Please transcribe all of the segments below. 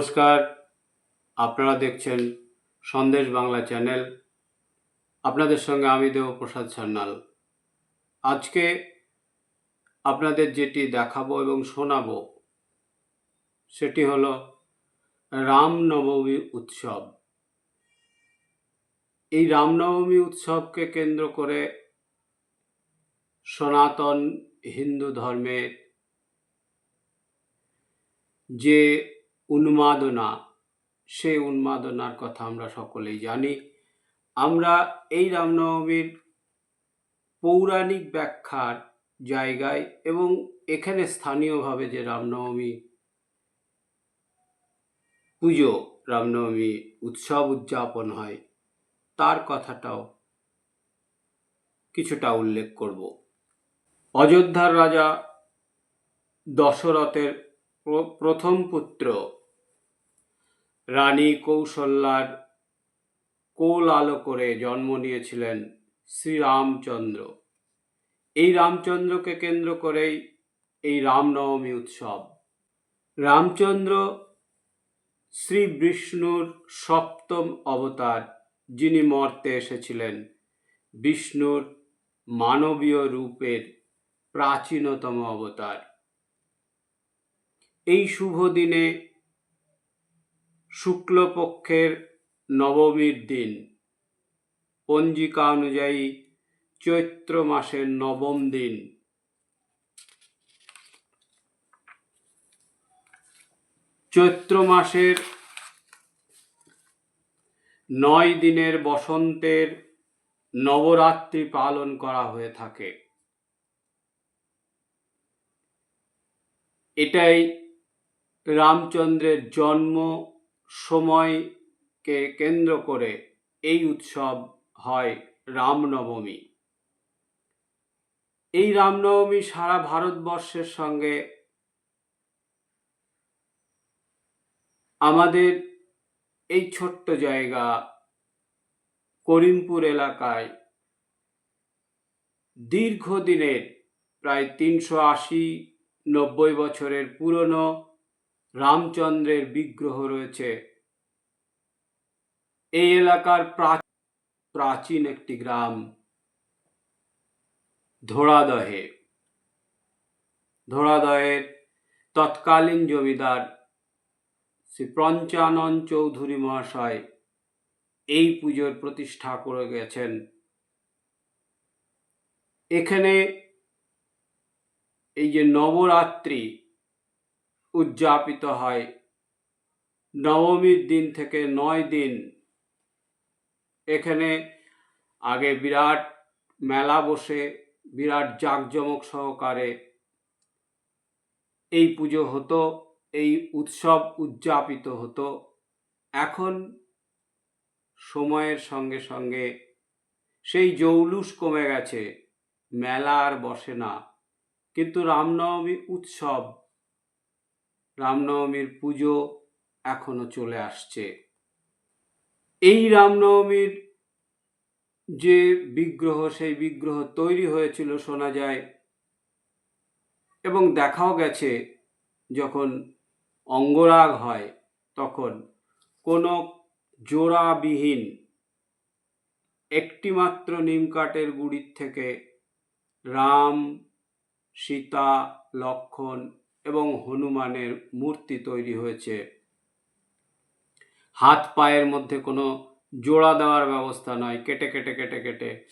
নমস্কার। আপনারা দেখছেন সন্দেশ বাংলা চ্যানেল। আপনাদের সঙ্গে আমি দেবপ্রসাদ সান্যাল। আজকে আপনাদের যেটি দেখাবো এবং শোনাবো, সেটি হল রামনবমী উৎসব। এই রামনবমী উৎসবকে কেন্দ্র করে সনাতন হিন্দু ধর্মের যে উন্মাদনা, সেই উন্মাদনার কথা আমরা সকলেই জানি। আমরা এই রামনবমীর পৌরাণিক ব্যাখ্যার জায়গায় এবং এখানে স্থানীয়ভাবে যে রামনবমী পুজো, রামনবমী উৎসব উদযাপন হয়, তার কথাটাও কিছুটা উল্লেখ করব। অযোধ্যার রাজা দশরথের প্র- প্রথম পুত্র রানী কৌশল্যার কোল আলো করে জন্ম নিয়েছিলেন শ্রীরামচন্দ্র। এই রামচন্দ্রকে কেন্দ্র করেই এই রামনবমী উৎসব। রামচন্দ্র শ্রী বিষ্ণুর সপ্তম অবতার, যিনি মর্তে এসেছিলেন, বিষ্ণুর মানবীয় রূপের প্রাচীনতম অবতার। এই শুভ দিনে শুক্লপক্ষের নবমীর দিন। পঞ্জিকা অনুযায়ী চৈত্র মাসের নবম দিন। চৈত্র মাসের নয় দিনের বসন্তের নবরাত্রি পালন করা হয়ে থাকে। এটাই রামচন্দ্রের জন্ম সময়কে কেন্দ্র করে এই উৎসব হয় রামনবমী। এই রামনবমী সারা ভারতবর্ষের সঙ্গে আমাদের এই ছোট্ট জায়গা করিমপুর এলাকায় দীর্ঘদিনের, প্রায় তিনশো আশি নব্বই বছরের পুরনো রামচন্দ্রের বিগ্রহ রয়েছে। এই এলাকার প্রাচীন একটি গ্রাম, ধোড়াদহে। ধোড়াদহের তৎকালীন জমিদার শ্রী পঞ্চানন চৌধুরী মহাশয় এই পুজোর প্রতিষ্ঠা করে গেছেন। এখানে এই যে নবরাত্রি উদযাপিত হয়। নবমীর দিন থেকে নয় দিন এখানে আগে বিরাট মেলা বসে, বিরাট জাঁকজমক সহকারে এই পুজো হতো, এই উৎসব উদযাপিত হতো। এখন সময়ের সঙ্গে সঙ্গে সেই জৌলুস কমে গেছে, মেলা আর বসে না। কিন্তু রামনবমী উৎসব রামনবমীর পুজো এখনও চলে আসছে। এই রামনবমীর যে বিগ্রহ, সেই বিগ্রহ তৈরি হয়েছিল শোনা যায় এবং দেখাও গেছে যখন অঙ্গরাগ হয় তখন কোনো জোড়াবিহীন একটিমাত্র নিম কাঠের গুড়ির থেকে রাম, সীতা, লক্ষণ এবং হনুমানের মূর্তি তৈরি হয়েছে। হাত পায়ের মধ্যে কোনো জোড়া দেওয়ার ব্যবস্থা নয়। কেটে কেটে কেটে কেটে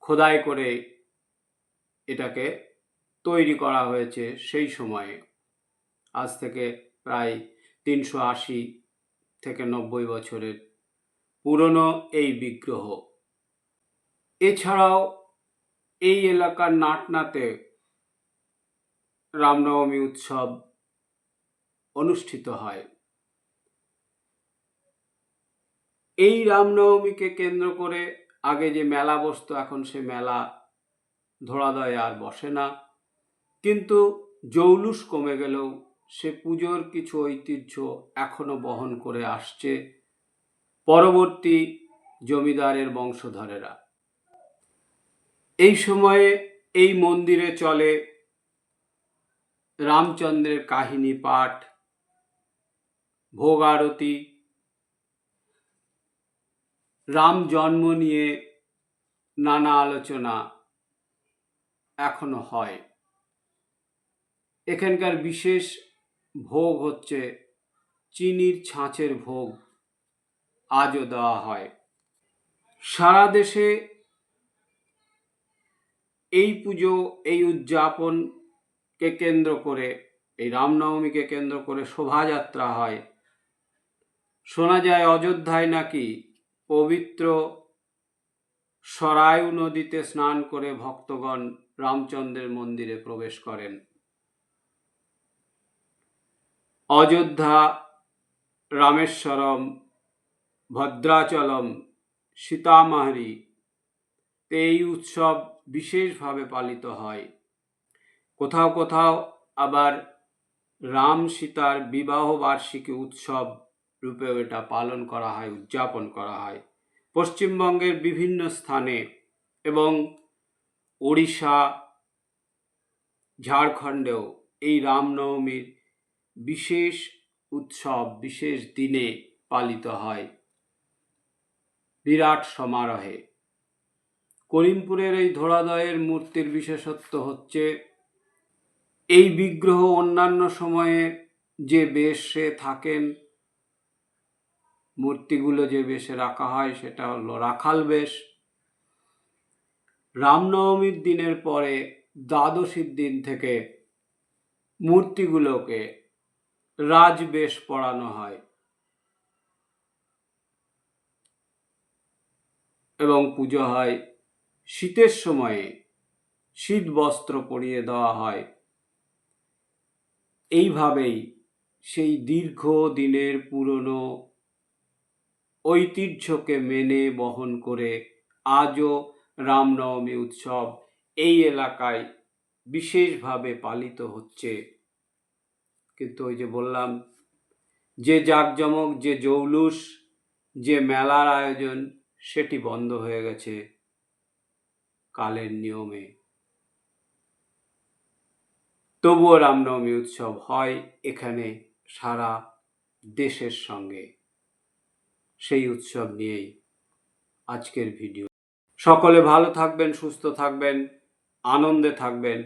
খোদাই করে এটাকে তৈরি করা হয়েছে সেই সময়ে। আজ থেকে প্রায় তিনশো আশি থেকে নব্বই বছরের পুরনো এই বিগ্রহ। এছাড়াও এই এলাকার নাটনাতে রামনবমী উৎসব অনুষ্ঠিত হয়। এই রামনবমীকে কেন্দ্র করে আগে যে মেলা বসত, এখন সে মেলা ধরাদয়ে আর বসে না। কিন্তু জৌলুস কমে গেলেও সে পুজোর কিছু ঐতিহ্য এখনও বহন করে আসছে পরবর্তী জমিদারের বংশধরেরা। এই সময়ে এই মন্দিরে চলে রামচন্দ্রের কাহিনী পাঠ ভোগ আরতি রাম জন্ম নিয়ে নানা আলোচনা এখনও হয়। এখানকার বিশেষ ভোগ হচ্ছে চিনির ছাঁচের ভোগ, আজও দেওয়া হয়। সারা দেশে এই পুজো, এই উদযাপনকে কেন্দ্র করে, এই রামনবমীকে কেন্দ্র করে শোভাযাত্রা হয়। শোনা যায় অযোধ্যায় নাকি পবিত্র সরায়ু নদীতে স্নান করে ভক্তগণ রামচন্দ্রের মন্দিরে প্রবেশ করেন। অযোধ্যা, রামেশ্বরম, ভদ্রাচলম, সীতামাহারি এই উৎসব বিশেষভাবে পালিত হয়। কোথাও কোথাও আবার রাম সীতার বিবাহ বার্ষিকী উৎসব রূপেও এটা পালন করা হয়, উদযাপন করা হয়। পশ্চিমবঙ্গের বিভিন্ন স্থানে এবং ওড়িশা, ঝাড়খণ্ডেও এই রামনবমীর বিশেষ উৎসব, বিশেষ দিনে পালিত হয়। বিরাট সমারোহে। করিমপুরের এই ধোড়াদয়ের মূর্তির বিশেষত্ব হচ্ছে এই বিগ্রহ অন্যান্য সময়ে যে বেশে থাকেন, মূর্তিগুলো যে বেশে রাখা হয় সেটা হলো রাখাল বেশ। রামনবমীর দিনের পরে দ্বাদশীর দিন থেকে মূর্তিগুলোকে রাজবেশ পড়ানো হয় এবং পুজো হয়। শীতের সময়ে শীত বস্ত্র পরিয়ে দেওয়া হয়। এইভাবেই সেই দীর্ঘ দিনের পুরনো ঐতিহ্যকে মেনে বহন করে আজও রামনবমী উৎসব এই এলাকায় বিশেষভাবে পালিত হচ্ছে। কিন্তু ওই যে বললাম, যে জাঁকজমক, যে জৌলুস, যে মেলার আয়োজন, সেটি বন্ধ হয়ে গেছে কালের নিয়মে। তবুও রামনবমী উৎসব হয় এখানে সারা দেশের সঙ্গে। সেই উৎসব নিয়েই আজকের ভিডিও। সকলে ভালো থাকবেন, সুস্থ থাকবেন, আনন্দে থাকবেন।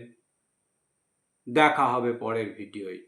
দেখা হবে পরের ভিডিওয়।